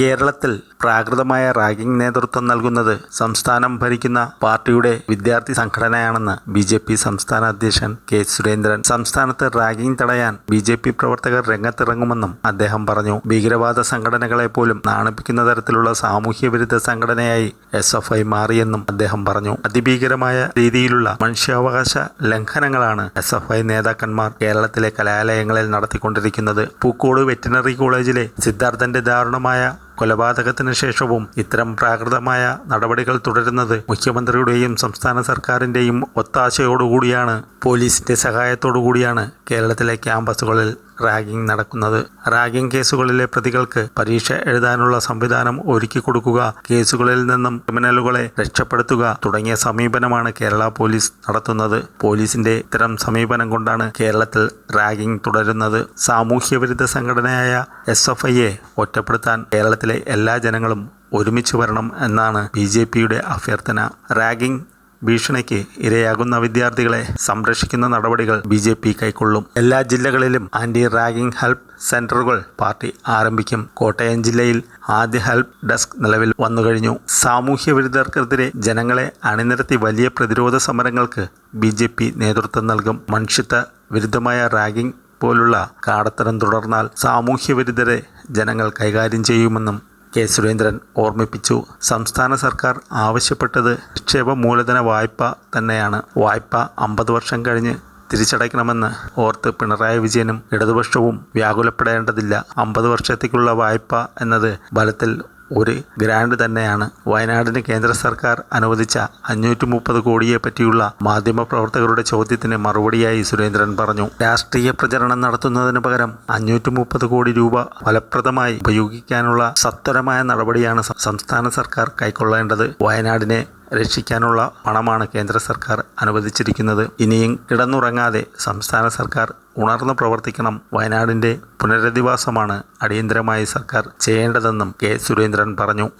കേരളത്തിൽ പ്രാകൃതമായ റാഗിംഗ് നേതൃത്വം നൽകുന്നത് സംസ്ഥാനം ഭരിക്കുന്ന പാർട്ടിയുടെ വിദ്യാർത്ഥി സംഘടനയാണെന്ന് ബി ജെ പി സംസ്ഥാന അധ്യക്ഷൻ കെ സുരേന്ദ്രൻ. സംസ്ഥാനത്ത് റാഗിംഗ് തടയാൻ ബി ജെ പി പ്രവർത്തകർ രംഗത്തിറങ്ങുമെന്നും അദ്ദേഹം പറഞ്ഞു. ഭീകരവാദ സംഘടനകളെ പോലും നാണിപ്പിക്കുന്ന തരത്തിലുള്ള സാമൂഹ്യ വിരുദ്ധ സംഘടനയായി എസ് എഫ് ഐ മാറിയെന്നും അദ്ദേഹം പറഞ്ഞു. അതിഭീകരമായ രീതിയിലുള്ള മനുഷ്യാവകാശ ലംഘനങ്ങളാണ് എസ് എഫ് ഐ നേതാക്കന്മാർ കേരളത്തിലെ കലാലയങ്ങളിൽ നടത്തിക്കൊണ്ടിരിക്കുന്നത്. പൂക്കോട് വെറ്റിനറി കോളേജിലെ സിദ്ധാർത്ഥന്റെ ദാരുണമായ കൊലപാതകത്തിന് ശേഷവും ഇത്തരം പ്രാകൃതമായ നടപടികൾ തുടരുന്നത് മുഖ്യമന്ത്രിയുടെയും സംസ്ഥാന സർക്കാരിന്റെയും ഒത്താശയോടുകൂടിയാണ്. പോലീസിന്റെ സഹായത്തോടുകൂടിയാണ് കേരളത്തിലെ ക്യാമ്പസുകളിൽ റാഗിംഗ് നടക്കുന്നത്. റാഗിംഗ് കേസുകളിലെ പ്രതികൾക്ക് പരീക്ഷ എഴുതാനുള്ള സംവിധാനം ഒരുക്കി കൊടുക്കുക കേസുകളിൽ നിന്നും ക്രിമിനലുകളെ രക്ഷപ്പെടുത്തുക തുടങ്ങിയ സമീപനമാണ് കേരള പോലീസ് നടത്തുന്നത്. പോലീസിന്റെ ഇത്തരം സമീപനം കൊണ്ടാണ് കേരളത്തിൽ റാഗിംഗ് തുടരുന്നത്. സാമൂഹ്യ വിരുദ്ധ സംഘടനയായ എസ് എഫ് ഐയെ ഒറ്റപ്പെടുത്താൻ കേരളത്തിലെ എല്ലാ ജനങ്ങളും ഒരുമിച്ച് വരണം എന്നാണ് ബി ജെ പിയുടെ അഭ്യർത്ഥന. റാഗിംഗ് ഭീഷണിക്ക് ഇരയാകുന്ന വിദ്യാർത്ഥികളെ സംരക്ഷിക്കുന്ന നടപടികൾ ബി ജെ പി കൈക്കൊള്ളും. എല്ലാ ജില്ലകളിലും ആന്റി റാഗിംഗ് ഹെൽപ്പ് സെന്ററുകൾ പാർട്ടി ആരംഭിക്കും. കോട്ടയം ജില്ലയിൽ ആദ്യ ഹെൽപ്പ് ഡെസ്ക് നിലവിൽ വന്നുകഴിഞ്ഞു സാമൂഹ്യ വിരുദ്ധർക്കെതിരെ ജനങ്ങളെ അണിനിരത്തി വലിയ പ്രതിരോധ സമരങ്ങൾക്ക് ബി ജെ പി നേതൃത്വം നൽകും. മനുഷ്യത്വ വിരുദ്ധമായ റാഗിംഗ് പോലുള്ള കാടത്തരം തുടർന്നാൽ സാമൂഹ്യ വിരുദ്ധരെ ജനങ്ങൾ കൈകാര്യം ചെയ്യുമെന്നും കെ സുരേന്ദ്രൻ ഓർമ്മിപ്പിച്ചു. സംസ്ഥാന സർക്കാർ ആവശ്യപ്പെട്ടത് നിക്ഷേപ മൂലധന വായ്പ തന്നെയാണ്. വായ്പ അമ്പത് വർഷം കഴിഞ്ഞ് തിരിച്ചടയ്ക്കണമെന്ന് ഓർത്ത് പിണറായി വിജയനും ഇടതുപക്ഷവും വ്യാകുലപ്പെടേണ്ടതില്ല. അമ്പത് വർഷത്തേക്കുള്ള വായ്പ എന്നത് ഫലത്തിൽ ഒരു ഗ്രാൻഡ് തന്നെയാണ്. വയനാടിന് കേന്ദ്ര സർക്കാർ അനുവദിച്ച അഞ്ഞൂറ്റി മുപ്പത് കോടിയെ പറ്റിയുള്ള മാധ്യമപ്രവർത്തകരുടെ ചോദ്യത്തിന് മറുപടിയായി സുരേന്ദ്രൻ പറഞ്ഞു. രാഷ്ട്രീയ പ്രചരണം നടത്തുന്നതിന് പകരം അഞ്ഞൂറ്റി മുപ്പത് കോടി രൂപ ഫലപ്രദമായി ഉപയോഗിക്കാനുള്ള സത്വരമായ നടപടിയാണ് സംസ്ഥാന സർക്കാർ കൈക്കൊള്ളേണ്ടത്. വയനാടിനെ രക്ഷിക്കാനുള്ള പണമാണ് കേന്ദ്ര സർക്കാർ അനുവദിച്ചിരിക്കുന്നത്. ഇനിയും കിടന്നുറങ്ങാതെ സംസ്ഥാന സർക്കാർ ഉണർന്നു പ്രവർത്തിക്കണം. വയനാടിന്റെ പുനരധിവാസമാണ് അടിയന്തരമായി സർക്കാർ ചെയ്യേണ്ടതെന്നും കെ സുരേന്ദ്രൻ പറഞ്ഞു.